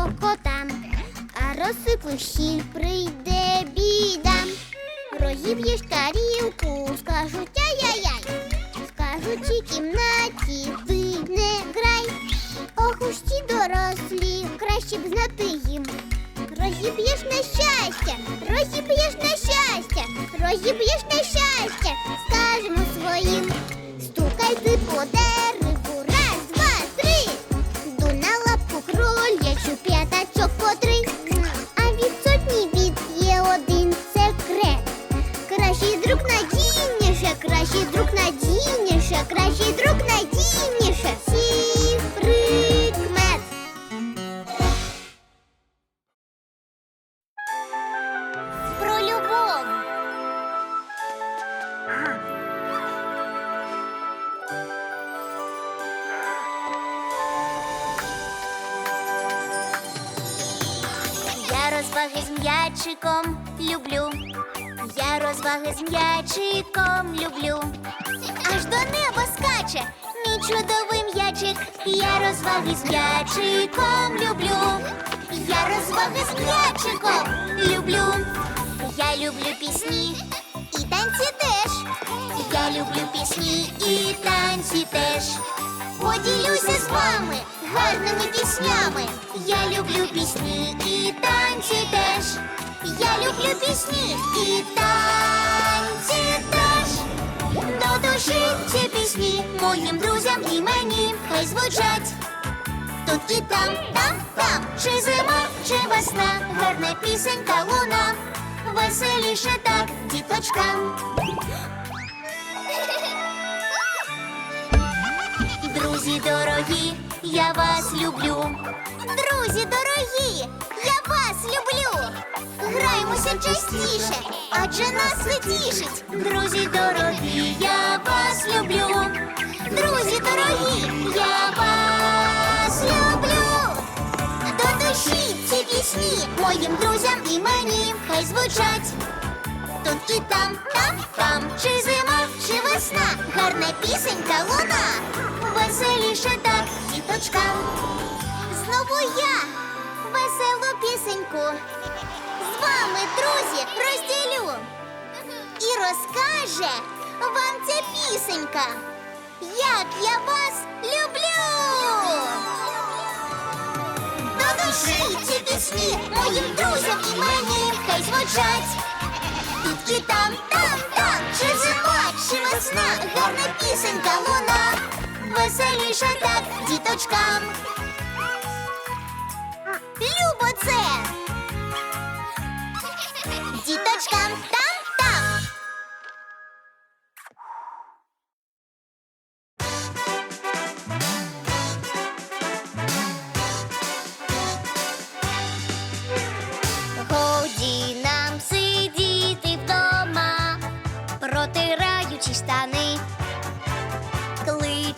чорного кота, а розсиплю щіль прийде біда. Розіб'єш тарілку, скажуть ай-яй-яй. Скажуть у кімнаті ти не грай. Ох уж ті дорослі, краще б знати їм. Розіб'єш на щастя, розіб'єш на щастя, розіб'єш на щастя, м'ячиком люблю. Я розваги з м'ячиком люблю. Аж до неба скаче мій чудовий м'ячик. Я розваги з м'ячиком люблю. Я розваги з м'ячиком люблю. Я люблю пісні і танці теж. Я люблю пісні і танці гарними піснями. Я люблю пісні і танці теж. Я люблю пісні і танці теж. До душі ці пісні моїм друзям і мені хай звучать. Тут і там, там, там, чи зима, чи весна, гарна пісенька луна, веселіше так, діточкам. Друзі дорогі, я вас люблю. Друзі дорогі, я вас люблю. Граємося частіше, адже нас це тішить. Друзі дорогі, я вас люблю. Друзі дорогі, я вас люблю. До душі ці пісні моїм друзям і мені хай звучать. Тут і там, там, там, чи зима, чи весна, гарна пісенька луна, веселіше так, діточкам. Знову я веселу пісеньку. З вами, друзі, розділю. І розкаже вам ця пісенька, як я вас люблю. До душі ці пісні моїм друзям і мені хай звучать. І там, там, там, чи зима, чи весна, гарна пісенька луна, веселіше так діточкам. Любо це! Діточкам там,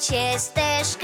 стежка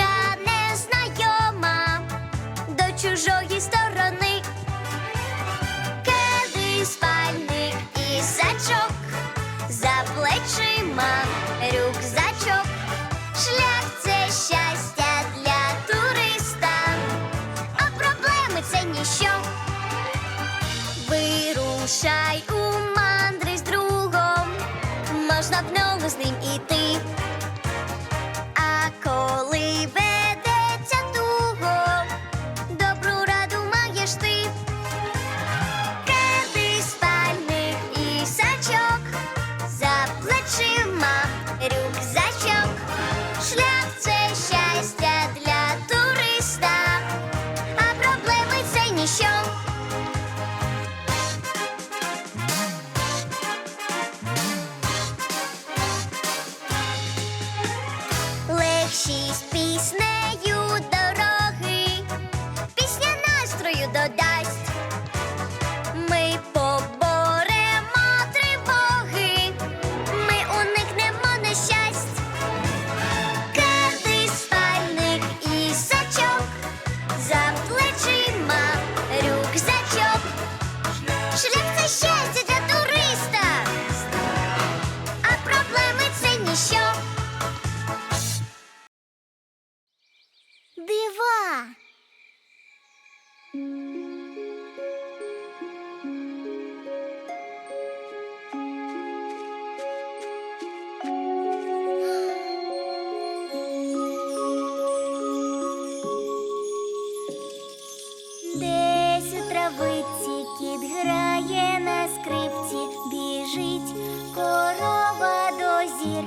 корова до зір,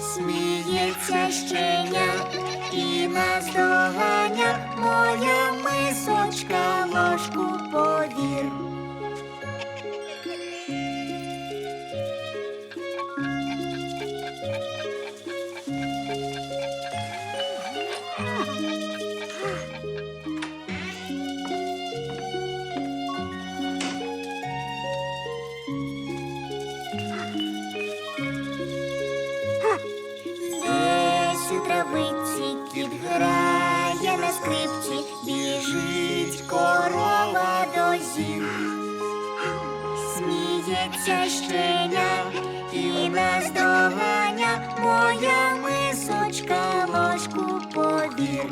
сміється щеня і наздогає. усіх, сміється щеня і наздоганя моя мисочка ложку повір.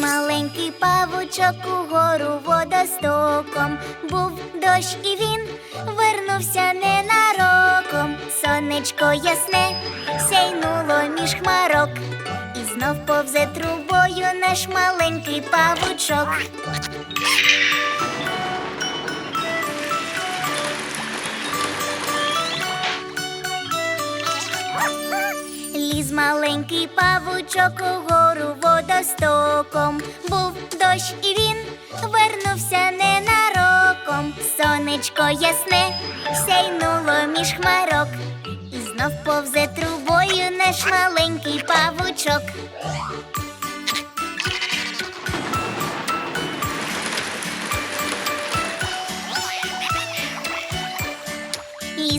Маленький павучок угору водостоком. Був дощ і він вернувся ненароком. Сонечко ясне сяйнуло між хмарок. І знов повзе трубою наш маленький павучок. Маленький павучок угору водостоком. Був дощ і він вернувся ненароком. Сонечко ясне сяйнуло між хмарок. І знов повзе трубою наш маленький павучок.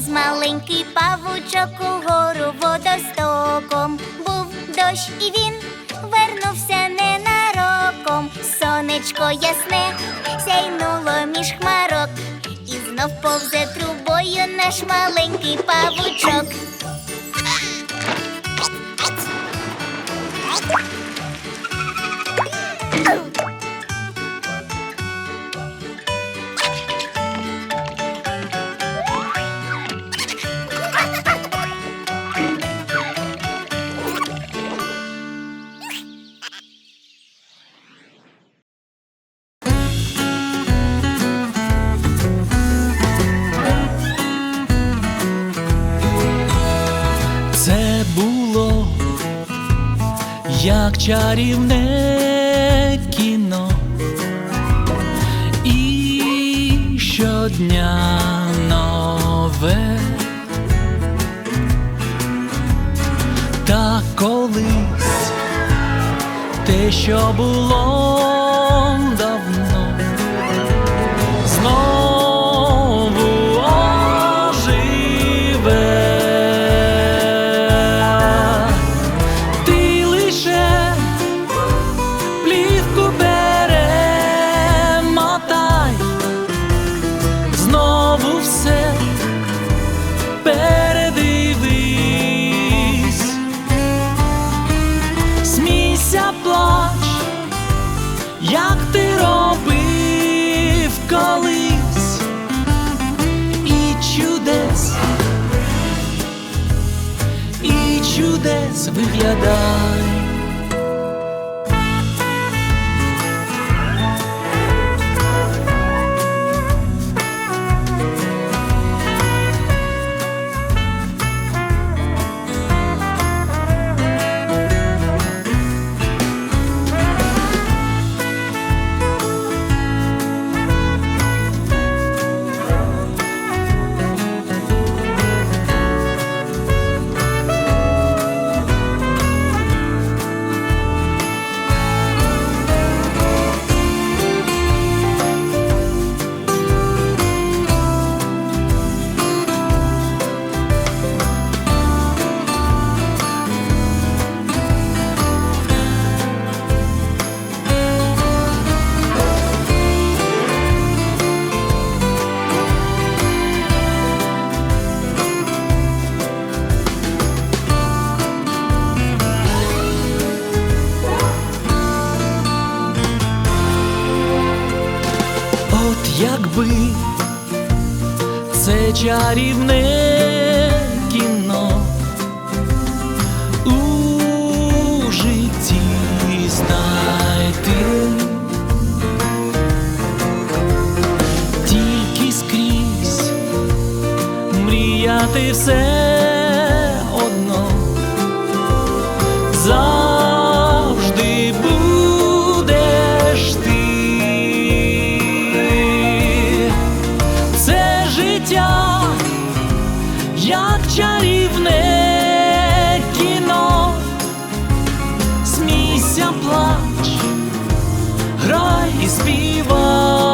Маленький павучок угору водостоком. Був дощ і він вернувся ненароком. Сонечко ясне сяйнуло між хмарок. І знов повзе трубою наш маленький павучок. Чарівне кіно, і щодня нове. Та колись те, що було wywiadanie. Якби це чарівне кіно у житті знайти. Тільки скрізь мріяти все грай і співай.